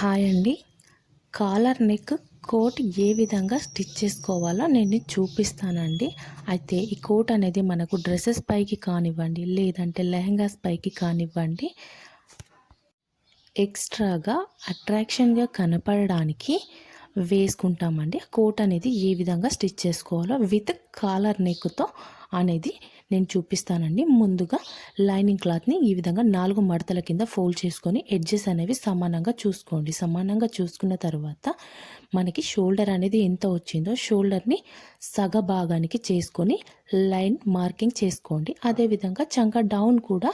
Hi అండి. Collar neck coat ఏ విధంగా stitch చేసుకోవాలో నేను చూపిస్తానండి. అయితే ఈ కోట్ అనేది మనకు డ్రెస్సెస్ పైకి కానివ్వండి లేదంటే లెహంగాస్ పైకి కానివ్వండి ఎక్స్ట్రాగా అట్రాక్షన్గా కనపడడానికి వేసుకుంటామండి. కోట్ అనేది ఏ విధంగా స్టిచ్ చేసుకోవాలో విత్ కాలర్ నెక్తో అనేది నేను చూపిస్తానండి. ముందుగా లైనింగ్ క్లాత్ని ఈ విధంగా నాలుగు మడతల కింద ఫోల్డ్ చేసుకొని ఎడ్జెస్ అనేవి సమానంగా చూసుకోండి. సమానంగా చూసుకున్న తర్వాత మనకి షోల్డర్ అనేది ఎంత వచ్చిందో షోల్డర్ని సగ భాగానికి చేసుకొని లైన్ మార్కింగ్ చేసుకోండి. అదేవిధంగా చంక డౌన్ కూడా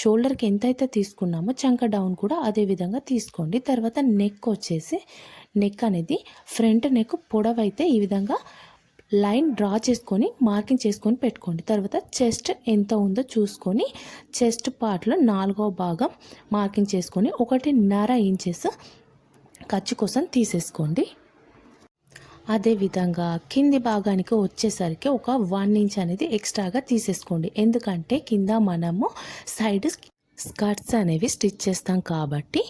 షోల్డర్కి ఎంతైతే తీసుకున్నామో చంక డౌన్ కూడా అదే విధంగా తీసుకోండి. తర్వాత నెక్ వచ్చేసి నెక్ అనేది ఫ్రంట్ నెక్ పొడవైతే ఈ విధంగా లైన్ డ్రా చేసుకొని మార్కింగ్ చేసుకొని పెట్టుకోండి. తర్వాత చెస్ట్ ఎంత ఉందో చూసుకొని చెస్ట్ పార్ట్లో నాలుగో భాగం మార్కింగ్ చేసుకొని ఒకటిన్నర ఇంచెస్ ఖర్చు కోసం తీసేసుకోండి. అదేవిధంగా కింది భాగానికి వచ్చేసరికి ఒక వన్ ఇంచ్ అనేది ఎక్స్ట్రాగా తీసేసుకోండి. ఎందుకంటే కింద మనము సైడ్ స్కర్ట్స్ అనేవి స్టిచ్ చేస్తాం కాబట్టి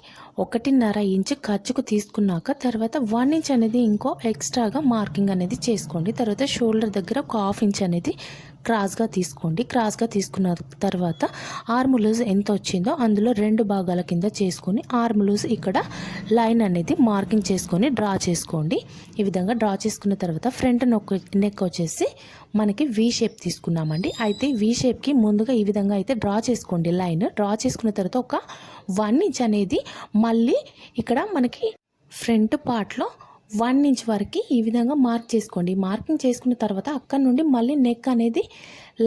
ఒకటిన్నర ఇంచ్ ఖర్చుకు తీసుకున్నాక తర్వాత వన్ ఇంచ్ అనేది ఇంకో ఎక్స్ట్రాగా మార్కింగ్ అనేది చేసుకోండి. తర్వాత షోల్డర్ దగ్గర ఒక హాఫ్ ఇంచ్ అనేది క్రాస్గా తీసుకోండి. క్రాస్గా తీసుకున్న తర్వాత ఆర్మ్ లూజ్ ఎంత వచ్చిందో అందులో రెండు భాగాల కింద చేసుకొని ఆర్మ్ లూజ్ ఇక్కడ లైన్ అనేది మార్కింగ్ చేసుకొని డ్రా చేసుకోండి. ఈ విధంగా డ్రా చేసుకున్న తర్వాత ఫ్రంట్ నొక్ నెక్ వచ్చేసి మనకి వి షేప్ తీసుకున్నామండి. అయితే వి షేప్కి ముందుగా ఈ విధంగా అయితే డ్రా చేసుకోండి లైన్. డ్రా చేసుకున్న తర్వాత ఒక వన్ ఇంచ్ అనేది మళ్ళీ ఇక్కడ మనకి ఫ్రంట్ పార్ట్లో వన్ ఇంచ్ వరకు ఈ విధంగా మార్క్ చేసుకోండి. మార్కింగ్ చేసుకున్న తర్వాత అక్కడ నుండి మళ్ళీ నెక్ అనేది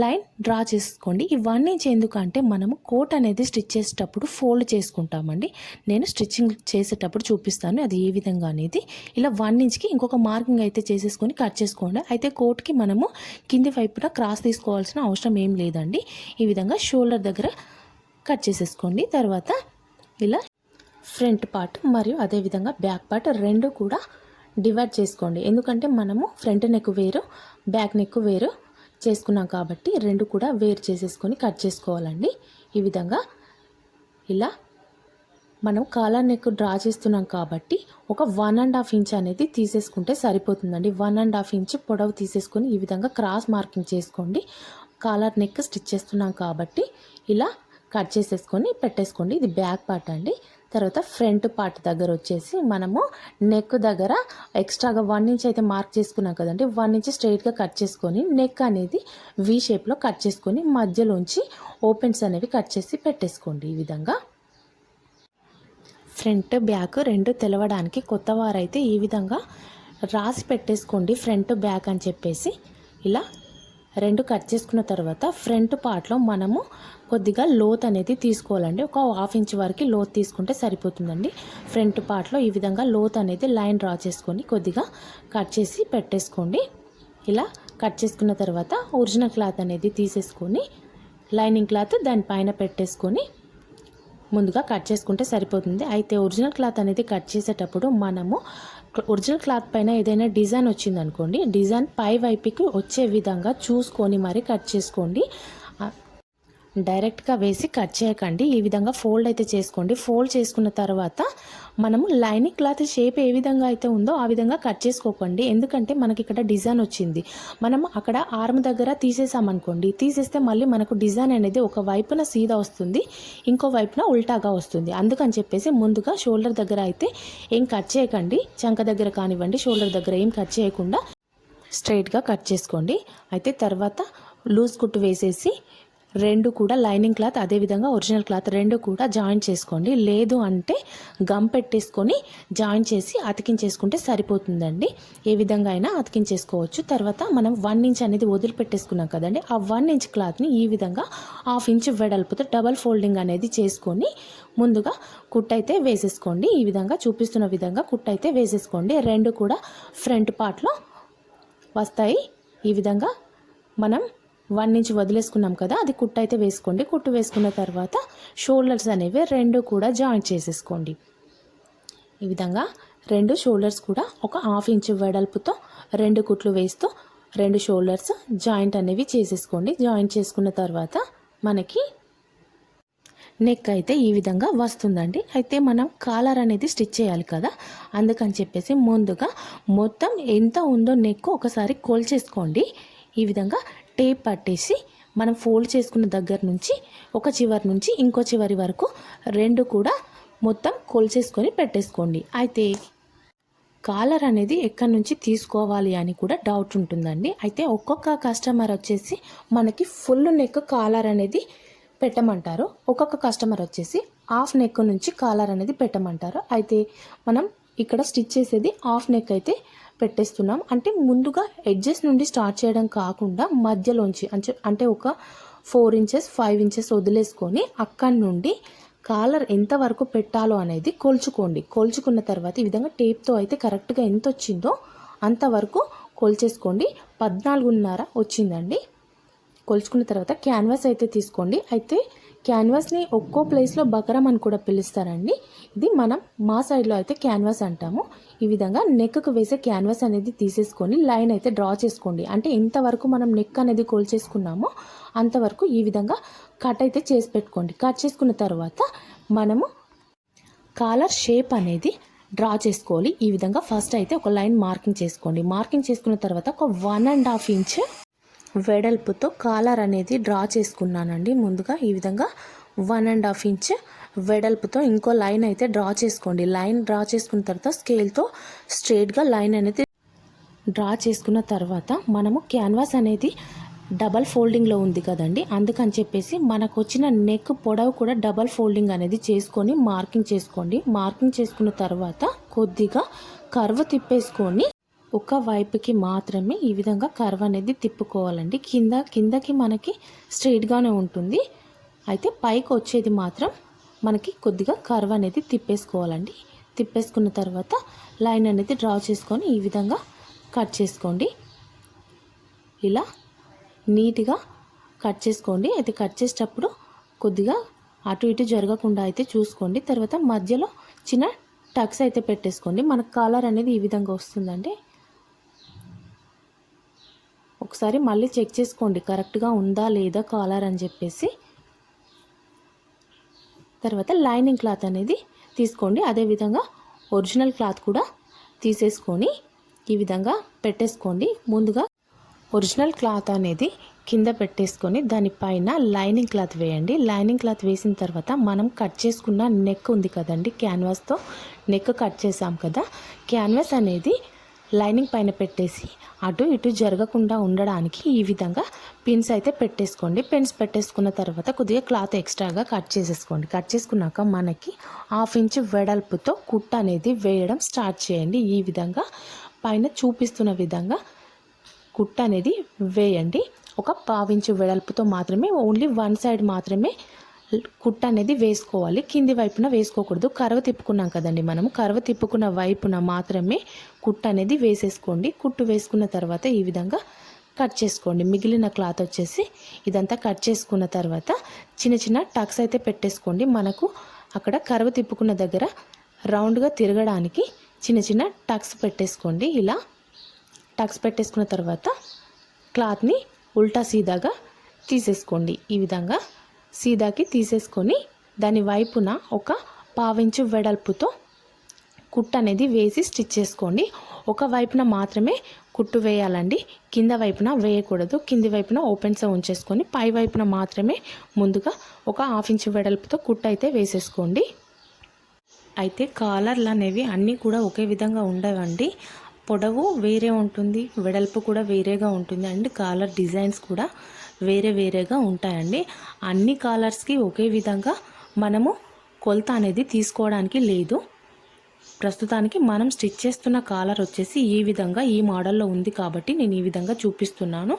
లైన్ డ్రా చేసుకోండి. ఈ వన్ ఇంచ్ ఎందుకంటే మనము కోట్ అనేది స్టిచ్ చేసేటప్పుడు ఫోల్డ్ చేసుకుంటామండి. నేను స్టిచ్చింగ్ చేసేటప్పుడు చూపిస్తాను అది ఏ విధంగా అనేది. ఇలా వన్ ఇంచ్కి ఇంకొక మార్కింగ్ అయితే చేసేసుకొని కట్ చేసుకోండి. అయితే కోట్కి మనము కింది వైపున క్రాస్ తీసుకోవాల్సిన అవసరం ఏం లేదండి. ఈ విధంగా షోల్డర్ దగ్గర కట్ చేసేసుకోండి. తర్వాత ఇలా ఫ్రంట్ పార్ట్ మరియు అదేవిధంగా బ్యాక్ పార్ట్ రెండు కూడా డివైడ్ చేసుకోండి. ఎందుకంటే మనము ఫ్రంట్ నెక్ వేరు బ్యాక్ నెక్ వేరు చేసుకున్నాం కాబట్టి రెండు కూడా వేరు చేసేసుకొని కట్ చేసుకోవాలండి. ఈ విధంగా ఇలా మనం కాలర్ నెక్ డ్రా చేస్తున్నాం కాబట్టి ఒక వన్ అండ్ హాఫ్ ఇంచ్ అనేది తీసేసుకుంటే సరిపోతుందండి. వన్ అండ్ హాఫ్ ఇంచ్ పొడవు తీసేసుకొని ఈ విధంగా క్రాస్ మార్కింగ్ చేసుకోండి. కాలర్ నెక్ స్టిచ్ చేస్తున్నాం కాబట్టి ఇలా కట్ చేసేసుకొని పెట్టేసుకోండి. ఇది బ్యాక్ పార్ట్ అండి. తర్వాత ఫ్రంట్ పార్ట్ దగ్గర వచ్చేసి మనము నెక్ దగ్గర ఎక్స్ట్రాగా వన్ ఇంచ్ అయితే మార్క్ చేసుకున్నాం కదండి. వన్ ఇంచ్ స్ట్రైట్గా కట్ చేసుకొని నెక్ అనేది వి షేప్లో కట్ చేసుకొని మధ్యలోంచి ఓపెన్స్ అనేవి కట్ చేసి పెట్టేసుకోండి ఈ విధంగా. ఫ్రంట్ బ్యాక్ రెండు తెలవడానికి కొత్త వారైతే ఈ విధంగా రాసి పెట్టేసుకోండి. ఫ్రంట్ బ్యాక్ అని చెప్పేసి ఇలా రెండు కట్ చేసుకున్న తర్వాత ఫ్రంట్ పార్ట్లో మనము కొద్దిగా లోత్ అనేది తీసుకోవాలండి. ఒక హాఫ్ ఇంచ్ వరకు లోత్ తీసుకుంటే సరిపోతుందండి. ఫ్రంట్ పార్ట్లో ఈ విధంగా లోత్ అనేది లైన్ డ్రా చేసుకొని కొద్దిగా కట్ చేసి పెట్టేసుకోండి. ఇలా కట్ చేసుకున్న తర్వాత ఒరిజినల్ క్లాత్ అనేది తీసేసుకొని లైనింగ్ క్లాత్ దానిపైన పెట్టేసుకొని ముందుగా కట్ చేసుకుంటే సరిపోతుంది. అయితే ఒరిజినల్ క్లాత్ అనేది కట్ చేసేటప్పుడు మనము ఒరిజినల్ క్లాత్ పైన ఏదైనా డిజైన్ వచ్చిందనుకోండి డిజైన్ పై వైపుకి వచ్చే విధంగా చూసుకొని మరి కట్ చేసుకోండి. డైరెక్ట్గా వేసి కట్ చేయకండి. ఈ విధంగా ఫోల్డ్ అయితే చేసుకోండి. ఫోల్డ్ చేసుకున్న తర్వాత మనము లైనింగ్ క్లాత్ షేప్ ఏ విధంగా అయితే ఉందో ఆ విధంగా కట్ చేసుకోకండి. ఎందుకంటే మనకి ఇక్కడ డిజైన్ వచ్చింది. మనం అక్కడ ఆర్మ్ దగ్గర తీసేసామనుకోండి. తీసేస్తే మళ్ళీ మనకు డిజైన్ అనేది ఒక వైపున సీదా వస్తుంది. ఇంకో వైపున ఉల్టాగా వస్తుంది. అందుకని చెప్పేసి ముందుగా షోల్డర్ దగ్గర అయితే ఏం కట్ చేయకండి. చంక దగ్గర కానివ్వండి షోల్డర్ దగ్గర ఏం కట్ చేయకుండా స్ట్రైట్గా కట్ చేసుకోండి. అయితే తర్వాత లూజ్ కుట్టు వేసేసి రెండు కూడా లైనింగ్ క్లాత్ అదేవిధంగా ఒరిజినల్ క్లాత్ రెండు కూడా జాయిన్ చేసుకోండి. లేదు అంటే గమ్ పెట్టేసుకొని జాయిన్ చేసి అతికించేసుకుంటే సరిపోతుందండి. ఏ విధంగా అయినా అతికించేసుకోవచ్చు. తర్వాత మనం వన్ ఇంచ్ అనేది వదిలిపెట్టేసుకున్నాం కదండి. ఆ వన్ ఇంచ్ క్లాత్ని ఈ విధంగా హాఫ్ ఇంచ్ వెడల్పుతో డబల్ ఫోల్డింగ్ అనేది చేసుకొని ముందుగా కుట్టయితే వేసేసుకోండి. ఈ విధంగా చూపిస్తున్న విధంగా కుట్టయితే వేసేసుకోండి. రెండు కూడా ఫ్రంట్ పార్ట్లో వస్తాయి. ఈ విధంగా మనం వన్ ఇంచ్ వదిలేసుకున్నాం కదా అది కుట్టు అయితే వేసుకోండి. కుట్టు వేసుకున్న తర్వాత షోల్డర్స్ అనేవి రెండు కూడా జాయింట్ చేసేసుకోండి. ఈ విధంగా రెండు షోల్డర్స్ కూడా ఒక హాఫ్ ఇంచ్ వెడల్పుతో రెండు కుట్లు వేస్తూ రెండు షోల్డర్స్ జాయింట్ అనేవి చేసేసుకోండి. జాయింట్ చేసుకున్న తర్వాత మనకి నెక్ అయితే ఈ విధంగా వస్తుందండి. అయితే మనం కాలర్ అనేది స్టిచ్ చేయాలి కదా అందుకని చెప్పేసి ముందుగా మొత్తం ఎంత ఉందో నెక్ ఒకసారి కోల్చేసుకోండి. ఈ విధంగా టేప్ పట్టేసి మనం ఫోల్డ్ చేసుకున్న దగ్గర నుంచి ఒక చివరి నుంచి ఇంకో చివరి వరకు రెండు కూడా మొత్తం కొలిచేసుకొని పెట్టేసుకోండి. అయితే కాలర్ అనేది ఎక్కడి నుంచి తీసుకోవాలి అని కూడా డౌట్ ఉంటుందండి. అయితే ఒక్కొక్క కస్టమర్ వచ్చేసి మనకి ఫుల్ నెక్ కాలర్ అనేది పెట్టమంటారు. ఒక్కొక్క కస్టమర్ వచ్చేసి హాఫ్ నెక్ నుంచి కాలర్ అనేది పెట్టమంటారు. అయితే మనం ఇక్కడ స్టిచ్ చేసేది హాఫ్ నెక్ అయితే పెట్టేస్తున్నాం. అంటే ముందుగా ఎడ్జెస్ నుండి స్టార్ట్ చేయడం కాకుండా మధ్యలోంచి అంటే అంటే ఒక ఫోర్ ఇంచెస్ ఫైవ్ ఇంచెస్ వదిలేసుకొని అక్కడి నుండి కాలర్ ఎంత వరకు పెట్టాలో అనేది కొలుచుకోండి. కొలుచుకున్న తర్వాత ఈ విధంగా టేప్తో అయితే కరెక్ట్గా ఎంత వచ్చిందో అంతవరకు కొల్చేసుకోండి. పద్నాలుగున్నర వచ్చిందండి. కొలుచుకున్న తర్వాత క్యాన్వాస్ అయితే తీసుకోండి. అయితే క్యాన్వాస్ని ఒక్కో ప్లేస్లో బకరం అని కూడా పిలుస్తారండి. ఇది మనం మా సైడ్లో అయితే క్యాన్వాస్ అంటాము. ఈ విధంగా నెక్కు వేసే క్యాన్వాస్ అనేది తీసేసుకొని లైన్ అయితే డ్రా చేసుకోండి. అంటే ఎంతవరకు మనం నెక్ అనేది కోల్చేసుకున్నామో అంతవరకు ఈ విధంగా కట్ అయితే చేసి పెట్టుకోండి. కట్ చేసుకున్న తర్వాత మనము కాలర్ షేప్ అనేది డ్రా చేసుకోవాలి. ఈ విధంగా ఫస్ట్ అయితే ఒక లైన్ మార్కింగ్ చేసుకోండి. మార్కింగ్ చేసుకున్న తర్వాత ఒక వన్ అండ్ హాఫ్ ఇంచ్ వెడల్పుతో కాలర్ అనేది డ్రా చేసుకున్నానండి. ముందుగా ఈ విధంగా వన్ అండ్ హాఫ్ ఇంచ్ వెడల్పుతో ఇంకో లైన్ అయితే డ్రా చేసుకోండి. లైన్ డ్రా చేసుకున్న తర్వాత స్కేల్తో స్ట్రేట్గా లైన్ అనేది డ్రా చేసుకున్న తర్వాత మనము క్యాన్వాస్ అనేది డబల్ ఫోల్డింగ్లో ఉంది కదండి. అందుకని చెప్పేసి మనకు వచ్చిన నెక్ పొడవు కూడా డబల్ ఫోల్డింగ్ అనేది చేసుకొని మార్కింగ్ చేసుకోండి. మార్కింగ్ చేసుకున్న తర్వాత కొద్దిగా కర్వ్ తిప్పేసుకొని ఒక వైపుకి మాత్రమే ఈ విధంగా కర్వ్ అనేది తిప్పుకోవాలండి. కింద కిందకి మనకి స్ట్రైట్గానే ఉంటుంది. అయితే పైకి వచ్చేది మాత్రం మనకి కొద్దిగా కర్వ్ అనేది తిప్పేసుకోవాలండి. తిప్పేసుకున్న తర్వాత లైన్ అనేది డ్రా చేసుకొని ఈ విధంగా కట్ చేసుకోండి. ఇలా నీట్గా కట్ చేసుకోండి. అయితే కట్ చేసేటప్పుడు కొద్దిగా అటు ఇటు జరగకుండా అయితే చూసుకోండి. తర్వాత మధ్యలో చిన్న టక్స్ అయితే పెట్టేసుకోండి. మనకు కాలర్ అనేది ఈ విధంగా వస్తుందండి. ఒకసారి మళ్ళీ చెక్ చేసుకోండి కరెక్ట్గా ఉందా లేదా కాలర్ అని చెప్పేసి. తర్వాత లైనింగ్ క్లాత్ అనేది తీసుకోండి. అదేవిధంగా ఒరిజినల్ క్లాత్ కూడా తీసేసుకొని ఈ విధంగా పెట్టేసుకోండి. ముందుగా ఒరిజినల్ క్లాత్ అనేది కింద పెట్టేసుకొని దానిపైన లైనింగ్ క్లాత్ వేయండి. లైనింగ్ క్లాత్ వేసిన తర్వాత మనం కట్ చేసుకున్న నెక్ ఉంది కదండి క్యాన్వాస్తో నెక్ కట్ చేసాం కదా క్యాన్వాస్ అనేది లైనింగ్ పైన పెట్టేసి అటు ఇటు జరగకుండా ఉండడానికి ఈ విధంగా పిన్స్ అయితే పెట్టేసుకోండి. పిన్స్ పెట్టేసుకున్న తర్వాత కొద్దిగా క్లాత్ ఎక్స్ట్రాగా కట్ చేసేసుకోండి. కట్ చేసుకున్నాక మనకి హాఫ్ ఇంచ్ వెడల్పుతో కుట్ అనేది వేయడం స్టార్ట్ చేయండి. ఈ విధంగా పైన చూపిస్తున్న విధంగా కుట్ అనేది వేయండి. ఒక పావించు వెడల్పుతో మాత్రమే ఓన్లీ వన్ సైడ్ మాత్రమే కుట్ట అనేది వేసుకోవాలి. కింది వైపున వేసుకోకూడదు. కరవ తిప్పుకున్నాం కదండి మనము. కరవ తిప్పుకున్న వైపున మాత్రమే కుట్ట అనేది వేసేసుకోండి. కుట్టు వేసుకున్న తర్వాత ఈ విధంగా కట్ చేసుకోండి. మిగిలిన క్లాత్ వచ్చేసి ఇదంతా కట్ చేసుకున్న తర్వాత చిన్న చిన్న టక్స్ అయితే పెట్టేసుకోండి. మనకు అక్కడ కరవ తిప్పుకున్న దగ్గర రౌండ్గా తిరగడానికి చిన్న చిన్న టక్స్ పెట్టేసుకోండి. ఇలా టక్స్ పెట్టేసుకున్న తర్వాత క్లాత్ని ఉల్టా సీదాగా తీసేసుకోండి. ఈ విధంగా సీదాకి తీసేసుకొని దాని వైపున ఒక పావించు వెడల్పుతో కుట్ అనేది వేసి స్టిచ్ చేసుకోండి. ఒక వైపున మాత్రమే కుట్టు వేయాలండి. కింద వైపున వేయకూడదు. కింది వైపున ఓపెన్సే ఉంచేసుకొని పై వైపున మాత్రమే ముందుగా ఒక హాఫ్ ఇంచ్ వెడల్పుతో కుట్టు అయితే వేసేసుకోండి. అయితే కాలర్లు అనేవి అన్నీ కూడా ఒకే విధంగా ఉండవండి. పొడవు వేరే ఉంటుంది. వెడల్పు కూడా వేరేగా ఉంటుంది. అండ్ కాలర్ డిజైన్స్ కూడా వేరే వేరేగా ఉంటాయండి. అన్ని కాలర్స్కి ఒకే విధంగా మనము కొలత అనేది తీసుకోవడానికి లేదు. ప్రస్తుతానికి మనం స్టిచ్ చేస్తున్న కాలర్ వచ్చేసి ఈ విధంగా ఈ మోడల్లో ఉంది కాబట్టి నేను ఈ విధంగా చూపిస్తున్నాను.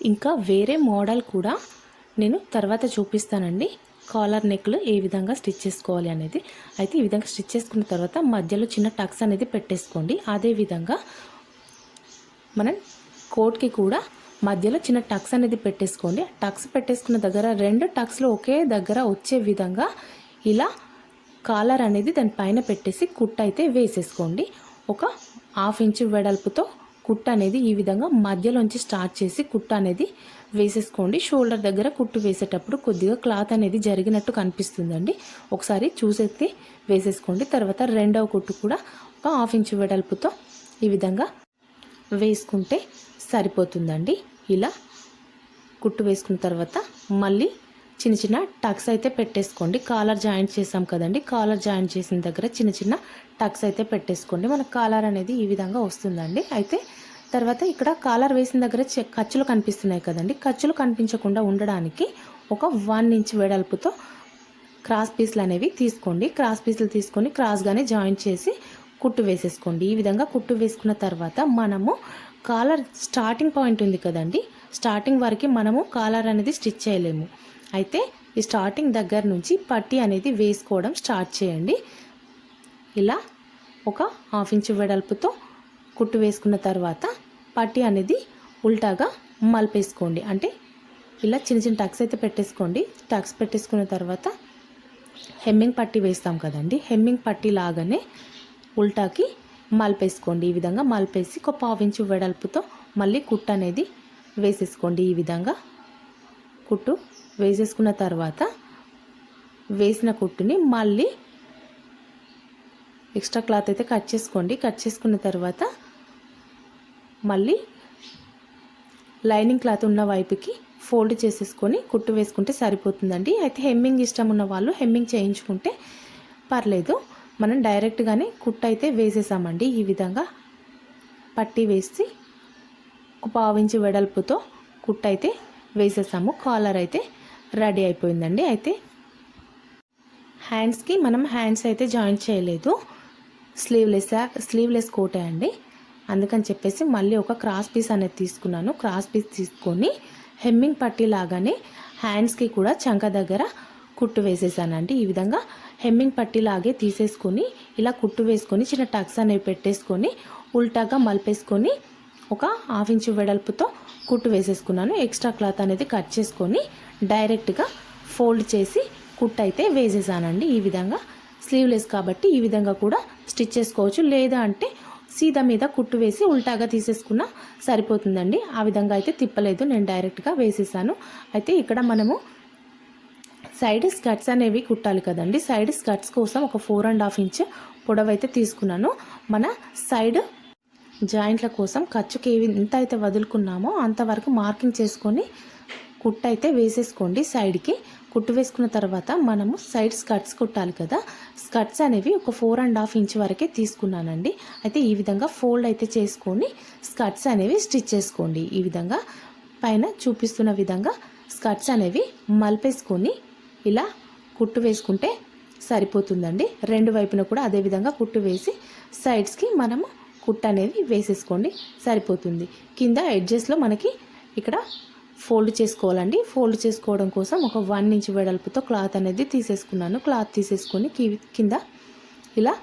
ఇంకా వేరే మోడల్ కూడా నేను తర్వాత చూపిస్తానండి. కాలర్ నెక్లు ఏ విధంగా స్టిచ్ చేసుకోవాలి అనేది. అయితే ఈ విధంగా స్టిచ్ చేసుకున్న తర్వాత మధ్యలో చిన్న టక్స్ అనేది పెట్టేసుకోండి. అదేవిధంగా మనం కోట్కి కూడా మధ్యలో చిన్న టక్స్ అనేది పెట్టేసుకోండి. టక్స్ పెట్టేసుకున్న దగ్గర రెండు టక్స్లో ఒకే దగ్గర వచ్చే విధంగా ఇలా కాలర్ అనేది దాని పైన పెట్టేసి కుట్ అయితే వేసేసుకోండి. ఒక హాఫ్ ఇంచు వెడల్పుతో కుట్ట అనేది ఈ విధంగా మధ్యలోంచి స్టార్ట్ చేసి కుట్ట అనేది వేసేసుకోండి. షోల్డర్ దగ్గర కుట్టు వేసేటప్పుడు కొద్దిగా క్లాత్ అనేది జరిగినట్టు కనిపిస్తుందండి. ఒకసారి చూసేసి వేసేసుకోండి. తర్వాత రెండవ కుట్టు కూడా ఒక హాఫ్ ఇంచ్ వెడల్పుతో ఈ విధంగా వేసుకుంటే సరిపోతుందండి. ఇలా కుట్టు వేసుకున్న తర్వాత మళ్ళీ చిన్న చిన్న టక్స్ అయితే పెట్టేసుకోండి. కాలర్ జాయింట్ చేసాం కదండి. కాలర్ జాయింట్ చేసిన దగ్గర చిన్న చిన్న టక్స్ అయితే పెట్టేసుకోండి. మన కాలర్ అనేది ఈ విధంగా వస్తుందండి. అయితే తర్వాత ఇక్కడ కాలర్ వేసిన దగ్గర ఖర్చులు కనిపిస్తున్నాయి కదండి. ఖర్చులు కనిపించకుండా ఉండడానికి ఒక వన్ ఇంచ్ వెడల్పుతో క్రాస్ పీస్లు అనేవి తీసుకోండి. క్రాస్ పీసులు తీసుకొని క్రాస్గానే జాయిన్ చేసి కుట్టు వేసేసుకోండి. ఈ విధంగా కుట్టు వేసుకున్న తర్వాత మనము కాలర్ స్టార్టింగ్ పాయింట్ ఉంది కదండి. స్టార్టింగ్ వరకు మనము కాలర్ అనేది స్టిచ్ చేయలేము. అయితే ఈ స్టార్టింగ్ దగ్గర నుంచి పట్టీ అనేది వేసుకోవడం స్టార్ట్ చేయండి. ఇలా ఒక హాఫ్ ఇంచ్ వెడల్పుతో కుట్టు వేసుకున్న తర్వాత పట్టి అనేది ఉల్టాగా మలిపేసుకోండి. అంటే ఇలా చిన్న చిన్న టక్స్ అయితే పెట్టేసుకోండి. టక్స్ పెట్టేసుకున్న తర్వాత హెమ్మింగ్ పట్టీ వేస్తాం కదండి. హెమ్మింగ్ పట్టీ లాగానే ఉల్టాకి మలిపేసుకోండి. ఈ విధంగా మలిపేసి ఒక పావు ఇంచు వెడల్పుతో మళ్ళీ కుట్టు అనేది వేసేసుకోండి. ఈ విధంగా కుట్టు వేసేసుకున్న తర్వాత వేసిన కుట్టుని మళ్ళీ ఎక్స్ట్రా క్లాత్ అయితే కట్ చేసుకోండి. కట్ చేసుకున్న తర్వాత మళ్ళీ లైనింగ్ క్లాత్ ఉన్న వైపుకి ఫోల్డ్ చేసేసుకొని కుట్టు వేసుకుంటే సరిపోతుందండి. అయితే హెమ్మింగ్ ఇష్టం ఉన్న వాళ్ళు హెమ్మింగ్ చేయించుకుంటే పర్లేదు. మనం డైరెక్ట్గానే కుట్టు అయితే వేసేసామండి. ఈ విధంగా పట్టి వేసి ఒక పావించి వెడల్పుతో కుట్ట అయితే వేసేసాము. కాలర్ అయితే రెడీ అయిపోయిందండి. అయితే హ్యాండ్స్కి మనం హ్యాండ్స్ అయితే జాయిన్ చేయలేదు. స్లీవ్లెస్ స్లీవ్లెస్ కోటే అండి. అందుకని చెప్పేసి మళ్ళీ ఒక క్రాస్ పీస్ అనేది తీసుకున్నాను. క్రాస్ పీస్ తీసుకొని హెమ్మింగ్ పట్టీ లాగానే హ్యాండ్స్కి కూడా చంక దగ్గర కుట్టు వేసేసానండి. ఈ విధంగా హెమ్మింగ్ పట్టిలాగే తీసేసుకొని ఇలా కుట్టు వేసుకొని చిన్న టక్స్ అనేవి పెట్టేసుకొని ఉల్టాగా మలిపేసుకొని ఒక హాఫ్ ఇంచు వెడల్పుతో కుట్టు వేసేసుకున్నాను. ఎక్స్ట్రా క్లాత్ అనేది కట్ చేసుకొని డైరెక్ట్గా ఫోల్డ్ చేసి కుట్టు అయితే వేసేసానండి. ఈ విధంగా స్లీవ్లెస్ కాబట్టి ఈ విధంగా కూడా స్టిచ్ చేసుకోవచ్చు. లేదా అంటే సీదా మీద కుట్టు వేసి ఉల్టాగా తీసేసుకున్న సరిపోతుందండి. ఆ విధంగా అయితే తిప్పలేదు. నేను డైరెక్ట్గా వేసేసాను. అయితే ఇక్కడ మనము సైడ్ స్కర్ట్స్ అనేవి కుట్టాలి కదండి. సైడ్ స్కర్ట్స్ కోసం ఒక ఫోర్ అండ్ హాఫ్ ఇంచ్ పొడవైతే తీసుకున్నాను. మన సైడ్ జాయింట్ల కోసం ఖర్చుకి ఏవి ఎంత అయితే వదులుకున్నామో అంతవరకు మార్కింగ్ చేసుకొని కుట్టు అయితే వేసేసుకోండి సైడ్కి. కుట్టు వేసుకున్న తర్వాత మనము సైడ్ స్కర్ట్స్ కుట్టాలి కదా. స్కర్ట్స్ అనేవి ఒక ఫోర్ అండ్ హాఫ్ ఇంచ్ వరకే తీసుకున్నానండి. అయితే ఈ విధంగా ఫోల్డ్ అయితే చేసుకొని స్కర్ట్స్ అనేవి స్టిచ్ చేసుకోండి. ఈ విధంగా పైన చూపిస్తున్న విధంగా స్కర్ట్స్ అనేవి మలిపేసుకొని ఇలా కుట్టు వేసుకుంటే సరిపోతుందండి. రెండు వైపున కూడా అదే విధంగా కుట్టు వేసి సైడ్స్కి మనము కుట్టు అనేది వేసేసుకోండి. సరిపోతుంది. కింద ఎడ్జెస్లో మనకి ఇక్కడ ఫోల్డ్ చేసుకోవాలండి. ఫోల్డ్ చేసుకోవడం కోసం ఒక వన్ ఇంచ్ వెడల్పుతో క్లాత్ అనేది తీసేసుకున్నాను. క్లాత్ తీసేసుకొని కింద ఇలా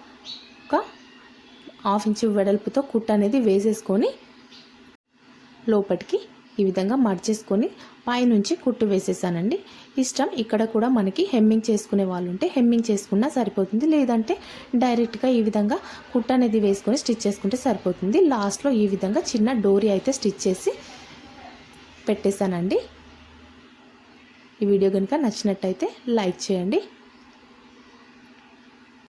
ఒక హాఫ్ ఇంచ్ వెడల్పుతో కుట్టు అనేది వేసేసుకొని లోపటికి ఈ విధంగా మడిచేసుకొని పైనుంచి కుట్టు వేసేసానండి. ఇష్టం ఇక్కడ కూడా మనకి హెమ్మింగ్ చేసుకునే వాళ్ళు ఉంటే హెమ్మింగ్ చేసుకున్నా సరిపోతుంది. లేదంటే డైరెక్ట్గా ఈ విధంగా కుట్టు అనేది వేసుకొని స్టిచ్ చేసుకుంటే సరిపోతుంది. లాస్ట్లో ఈ విధంగా చిన్న డోరీ అయితే స్టిచ్ చేసి పెట్టేశానండి. ఈ వీడియో కనుక నచ్చినట్టయితే లైక్ చేయండి.